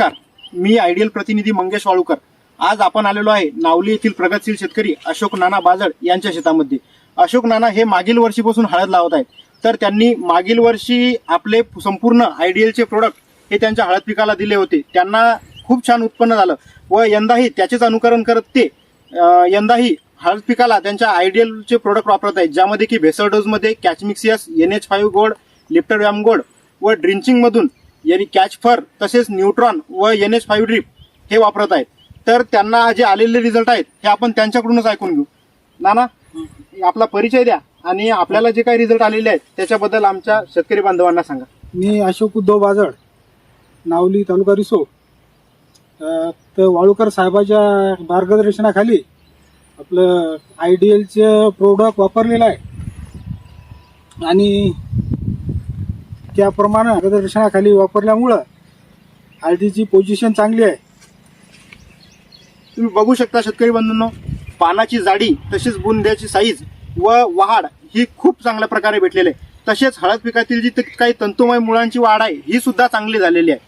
नमस्कार. मी आयडियल प्रतिनिधी मंगेश वाळूकर. आज आपण आलेलो आहे नावली येथील प्रगतशील शेतकरी अशोक नाना बाजड यांच्या शेतामध्ये. अशोक नाना हे मागील वर्षीपासून हळद लावत आहेत. तर त्यांनी मागील वर्षी आपले संपूर्ण आयडियलचे प्रोडक्ट हे त्यांच्या हळद पिकाला दिले होते. त्यांना खूप छान उत्पन्न झालं व यंदाही त्याचेच अनुकरण करत ते यंदाही हळद पिकाला त्यांच्या आयडियलचे प्रोडक्ट वापरत आहेत. ज्यामध्ये की भेसळ डोजमध्ये कॅचमिक्सियस एन एच फाईव्ह गोड लिप्टर वॅम गोड व ड्रिंचिंगमधून यांनी कॅच फर तसेच न्यूट्रॉन व एन एच फाईव्ह ड्रिप हे वापरत आहेत. तर त्यांना जे आलेले रिझल्ट आहेत हे आपण त्यांच्याकडूनच ऐकून घेऊ. नाना आपला परिचय द्या आणि आपल्याला जे काही रिझल्ट आलेले आहेत त्याच्याबद्दल आमच्या शेतकरी बांधवांना सांगा. मी अशोक उद्धव बाजड नावली तालुका रिसो. तर वाळूकर साहेबाच्या मार्गदर्शनाखाली आपलं आय डी एलचं प्रोडक्ट वापरलेलं आहे. आणि त्याप्रमाणे मार्गदर्शनाखाली वापरल्यामुळं हळदीची पोझिशन चांगली आहे. तुम्ही बघू शकता शेतकरी बंधूंनो पानाची जाडी तसेच बुंद्याची साईज व वाढ ही खूप चांगल्या प्रकारे भेटलेली आहे. तसेच हळद पिकातील जी काही तंतुमय मुळांची वाढ आहे ही सुद्धा चांगली झालेली आहे.